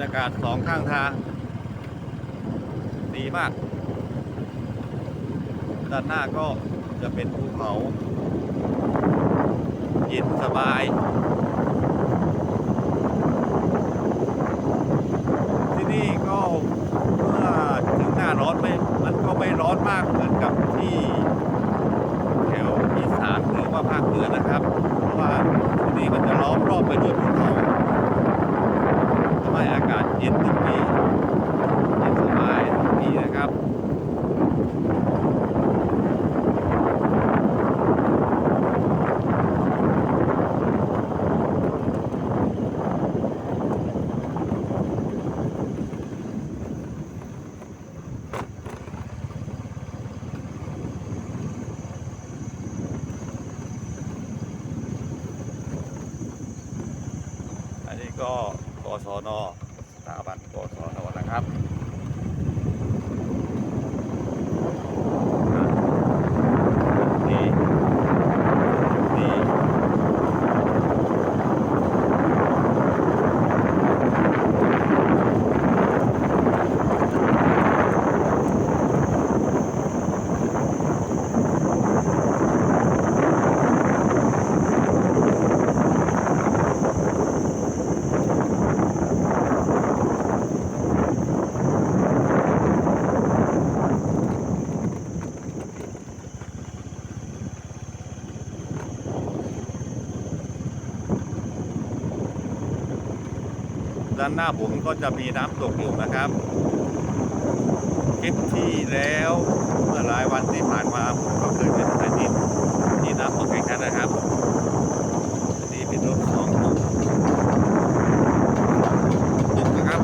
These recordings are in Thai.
รยากาศสองข้างทาง ดีมาก ด้านหน้าก็จะเป็นภูเขา เย็นสบาย ที่นี่ก็เมื่อถึงหน้าร้อนไม่มันก็ไม่ร้อนมากเหมือนกับที่แถวอีสานหรือว่าภาคเหนือนะครับ เพราะว่าที่นี่มันจะล้อมรอบไปด้วยภูเขาทำให้อากาศเย็นทุกปีเย็นสบายทุกปีนะครับ อันนี้ก็กศนสถาบันกศนนะครับนี่นี่ ด้านหน้าผมก็จะมีน้ำตกอยู่นะครับคลิปที่แล้วเมื่อหลายวันที่ผ่านมาผมก็เคยเป็นสายดินที่น้ำตกแห่งนั้นนะครับอันนี้เป็นรถสองตกตกนะครับ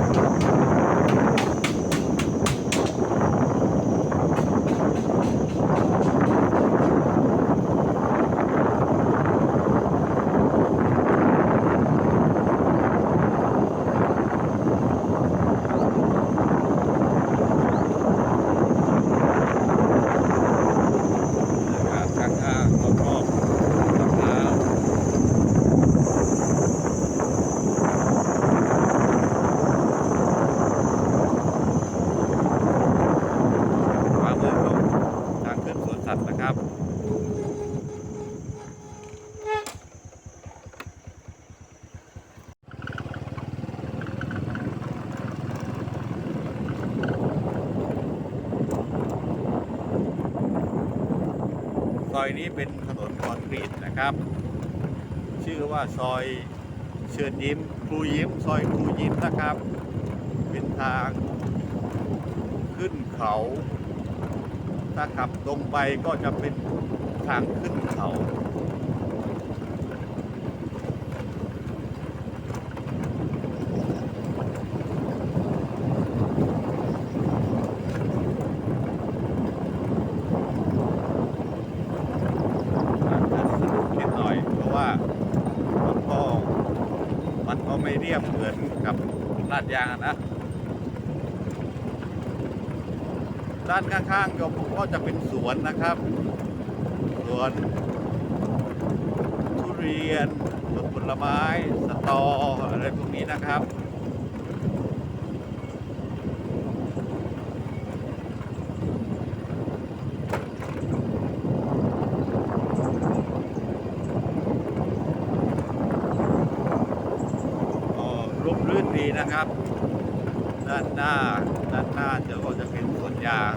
อากาศข้างๆรอบๆมะพร้าวขวามือก็ทางขึ้นสวนสัตว์นะครับ ซ อยนี้เป็นถนนคอนกรีตนะครับ ชื่อว่าซอยเชิญยิ้มครูยิ้ม ซอยครูยิ้มนะครับ เป็นทางขึ้นเขาถ้าขับตรงไปก็จะเป็นทางขึ้นเขา อาจจะสนุกนิดหน่อย เพราะว่ามันก็มันก็ไม่เรียบเหมือนกับ ลาดยางนะ ด้านข้างๆก็ก็จะเป็นสวนนะครับ สวน ทุเรียนสวนผลไม้ สตออะไรพวกนี้นะครับ ก็ร่มรื่ นดีนะครับ ด้านหน้า ด้านหน้าเดี๋ยวก็จะเป็นสวนยาง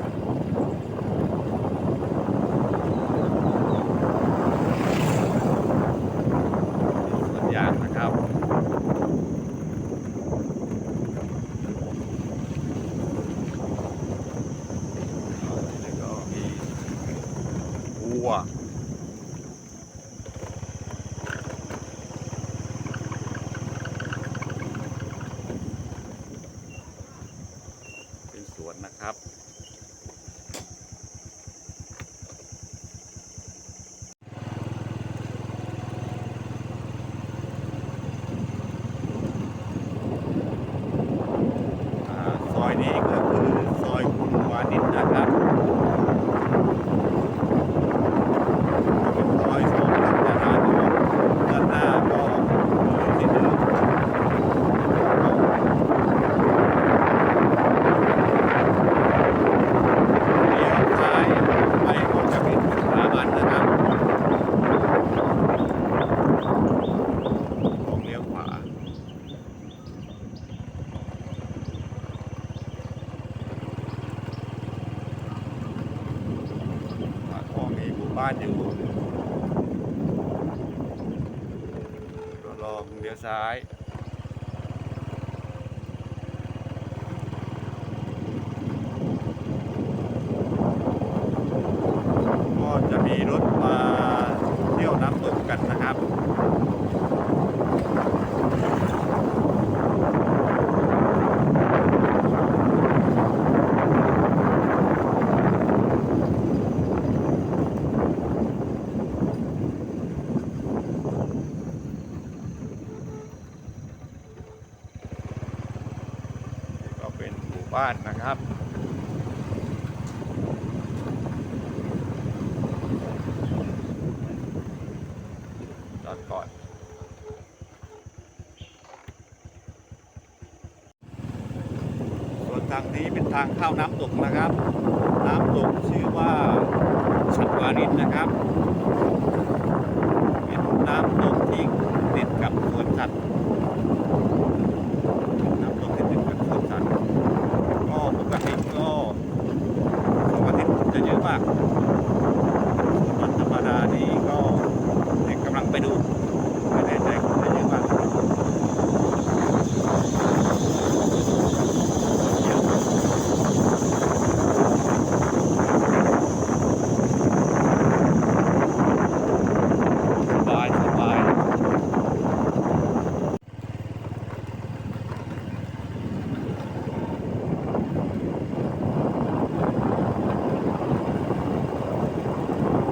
บ้านนะครับจอดก่อนส่วนทางนี้เป็นทางเข้าน้ำตกนะครับ น้ำตกชื่อว่าชัดวารินนะครับ เป็นน้ำตกที่ติดกับสวนสัตว์ น้ำตกที่ติดกับสวนสัตว์ ก็ปกติก็สองอาทิตย์จะเยอะมาก วันธรรมดานี่ก็เด็กกำลังไปดูไม่แน่ใจคนจะเยอะมากเยอะสบายสบาย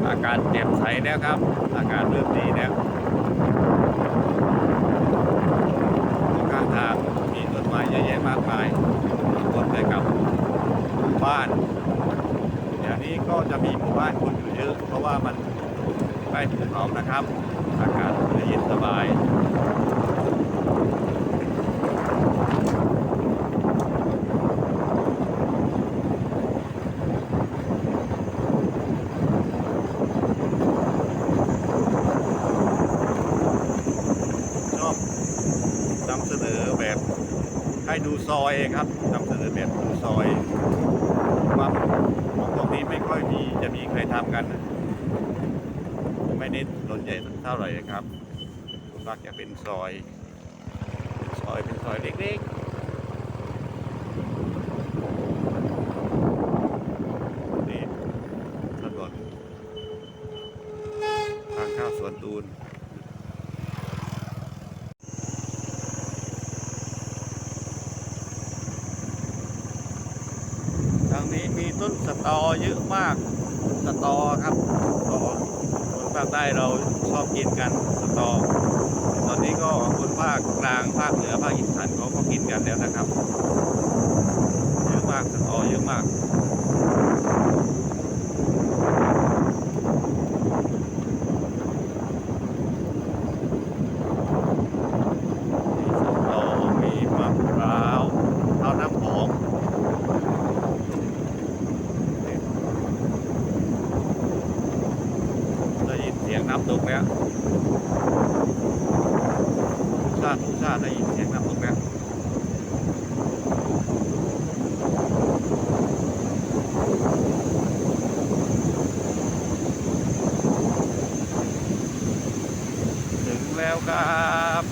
อาการเจ็บใส แล้วครับ อากาศเริ่มดีแล้วข้างทางมีต้นไม้เยอะแยะมากมายต้นไปกับหมู่บ้านอย่างนี้ก็จะมีหมู่บ้านคนอยู่เยอะ เพราะว่ามันใกล้ภูเขานะครับ อากาศเย็นสบาย ชอบนำเสนอแบบให้ดูซอยครับนำเสนอแบบดูซอยว่าของตรงนี้ไม่ค่อยมีจะมีใครทำกัน ไม่เน้นถนนใหญ่เท่าไหร่ครับส่วนมากจะเป็น ซอย ซอยเป็นซอยเล็กๆนี่ถนนทางเข้าสวนตูนทางนี้มีต้นสตอเยอะมาก สตอครับ ภาคใต้เราชอบกินกันสตอ ตอนนี้ก็คนภาคกลางภาคเหนือภาคอีสานเขาก็กินกันแล้วนะครับ เยอะมากสตอเยอะมาก มีสตอมีมะพร้าวเอาน้ำหอม ได้ยินเสียงน้ำตกแล้วทุกชาติทุกชาติได้ยินเสียงน้ำตกแล้วถึง แล้วครับ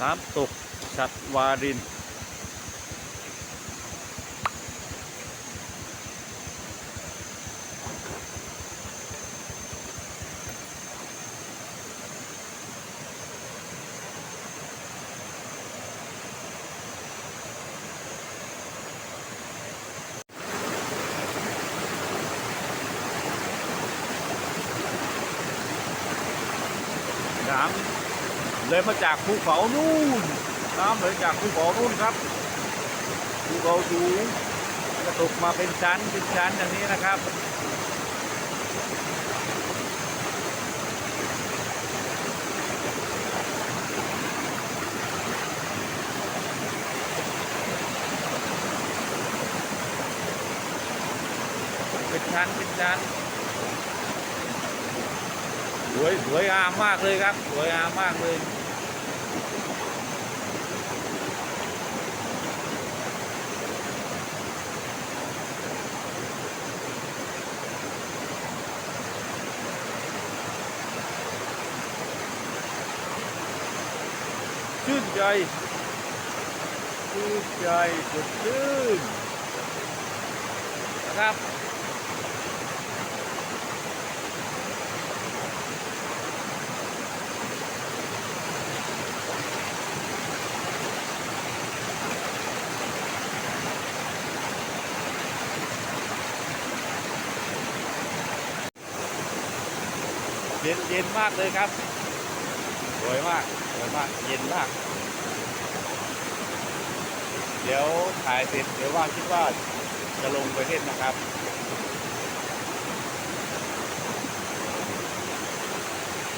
น้ำตกชัดวาริน น้ำเลยมาจากภูเขานู่นน้ำเลยจากภูเขานู่นครับภูเขาสูงจะตกมาเป็นชั้นเป็นชั้นอย่างนี้นะครับเป็นชั้นเป็นชั้น วยสวยงามมากเลยครับ สวยงามมากเลยชื่นใจชื่นใจสดชื่นนะครับ ย็นเย็นมากเลยครับ สวยมากสวยมาก เย็นมาก เดี๋ยวถ่ายเสร็จเดี๋ยวว่าคิดว่าจะลงไปเล่นนะครับ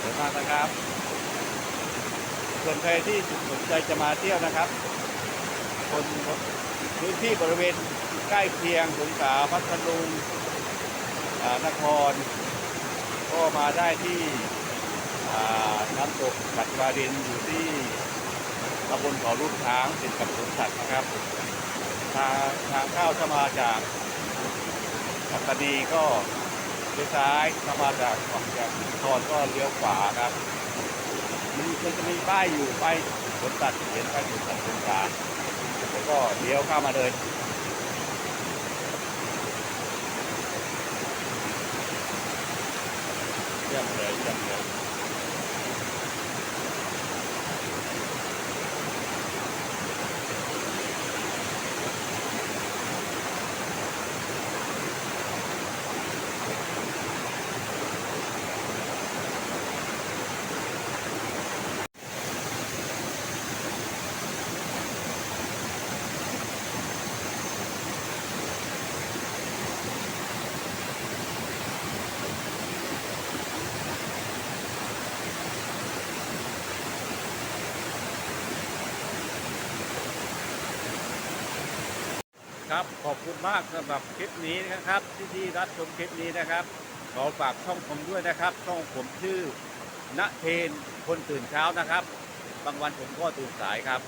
สวยมากนะครับ ส่วนใครที่สนใจจะมาเที่ยวนะครับ คนพื้นที่บริเวณใกล้เคียงสงขลาพัทลุงนคร ก็มาได้ที่น้ำตกกัดวารินอยู่ที่ตำบลเขาลูกช้างติดกับสวนสัตว์นะครับ ทางทางเข้าถ้ามาจากปัตตานีก็เลี้ยวซ้ายถ้ามาจากฝั่งจากสิงห์ทรก็เลี้ยวขวาครับมันมันจะมีป้ายอยู่ป้ายสวนสัตว์เขียนป้ายสวนสัตว์สงขลาแล้วก็เลี้ยวเข้ามาเลย เยี่ย ครับขอบคุณมากสำหรับคลิปนี้นะครับ ที่ที่รับชมคลิปนี้นะครับขอฝากช่องผมด้วยนะครับช่องผมชื่อณเทนคนตื่นเช้านะครับ บางวันผมก็ตื่นสายครับ